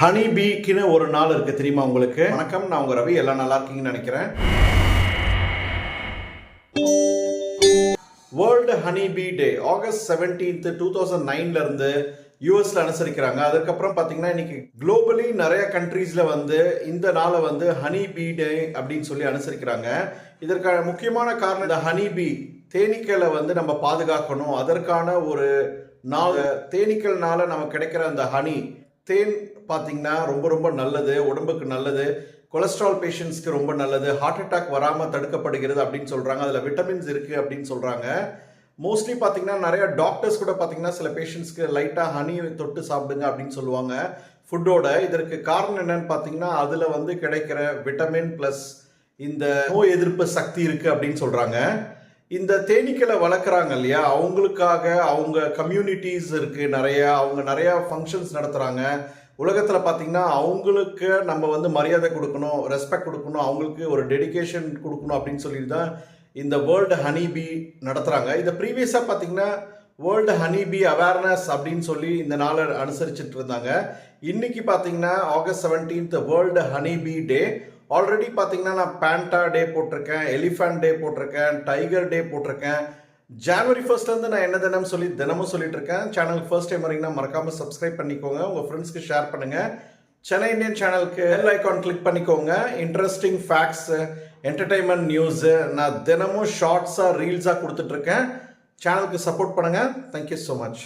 Honey பீக்குன்னு ஒரு நாள் இருக்கு தெரியுமா உங்களுக்கு? வணக்கம் நான் உங்க ரவி. எல்லாம் நல்லா இருக்கீங்கன்னு நினைக்கிறேன். World honey bee day August seventeenth two thousand நைன்ல இருந்து யூஎஸ்ல அனுசரிக்கிறாங்க. அதுக்கப்புறம் பாத்தீங்கன்னா இன்னைக்கு குளோபலி நிறைய கண்ட்ரீஸ்ல வந்து இந்த நாளை வந்து ஹனி பீ டே அப்படின்னு சொல்லி அனுசரிக்கிறாங்க. இதற்கான முக்கியமான காரணம் இந்த ஹனி பீ தேனீக்களை வந்து நம்ம பாதுகாக்கணும். அதற்கான ஒரு நாள் தேனீக்கள்னால நமக்கு கிடைக்கிற அந்த ஹனி தேன் பார்த்தீங்கன்னா ரொம்ப ரொம்ப நல்லது உடம்புக்கு நல்லது கொலஸ்ட்ரால் பேஷண்ட்ஸ்க்கு ரொம்ப நல்லது ஹார்ட் அட்டாக் வராமல் தடுக்கப்படுகிறது அப்படின்னு சொல்கிறாங்க அதில் விட்டமின்ஸ் இருக்குது அப்படின்னு சொல்கிறாங்க மோஸ்ட்லி பார்த்தீங்கன்னா நிறைய டாக்டர்ஸ் கூட பார்த்தீங்கன்னா சில பேஷண்ட்ஸ்க்கு லைட்டாக ஹனி தொட்டு சாப்பிடுங்க அப்படின்னு சொல்லுவாங்க. ஃபுட்டோட இதற்கு காரணம் என்னன்னு பார்த்தீங்கன்னா அதில் வந்து கிடைக்கிற விட்டமின் ப்ளஸ் இந்த நோய் எதிர்ப்பு சக்தி இருக்குது அப்படின்னு சொல்கிறாங்க இந்த தேனீக்களை வளர்க்குறாங்க இல்லையா? அவங்களுக்காக அவங்க கம்யூனிட்டிஸ் இருக்குது நிறைய அவங்க நிறையா ஃபங்க்ஷன்ஸ் நடத்துகிறாங்க உலகத்தில் பார்த்தீங்கன்னா அவங்களுக்கு நம்ம வந்து மரியாதை கொடுக்கணும் ரெஸ்பெக்ட் கொடுக்கணும் அவங்களுக்கு ஒரு டெடிகேஷன் கொடுக்கணும் அப்படின்னு சொல்லி தான் இந்த வேர்ல்டு ஹனிபி நடத்துகிறாங்க இதை ப்ரீவியஸாக பார்த்தீங்கன்னா வேர்ல்டு ஹனிபி அவேர்னஸ் அப்படின்னு சொல்லி இந்த நாளை அனுசரிச்சுட்டு இருந்தாங்க. இன்னைக்கு பார்த்தீங்கன்னா August seventeenth world honeybee day already பார்த்தீங்கன்னா நான் பேண்டா டே போட்டிருக்கேன் எலிஃபேண்ட் டே போட்டிருக்கேன் டைகர் டே போட்டிருக்கேன். ஜான்வரி ஃபர்ஸ்ட்லேருந்து நான் என்ன தினம் சொல்லி தினமும் சொல்லிட்டு இருக்கேன். சேனலுக்கு ஃபர்ஸ்ட் டைம் வரீங்கன்னா மறக்காமல் சப்ஸ்கிரைப் பண்ணிக்கோங்க. உங்கள் ஃப்ரெண்ட்ஸ்க்கு ஷேர் பண்ணுங்கள் சென்னை இந்தியன் சேனலுக்கு பெல் ஐக்கான் கிளிக் பண்ணிக்கோங்க. இன்ட்ரெஸ்டிங் ஃபேக்ட்ஸு என்டர்டைன்மெண்ட் நியூஸு நான் தினமும் ஷார்ட்ஸாக ரீல்ஸாக கொடுத்துட்ருக்கேன் சேனலுக்கு சப்போர்ட் பண்ணுங்கள் தேங்க்யூ ஸோ மச்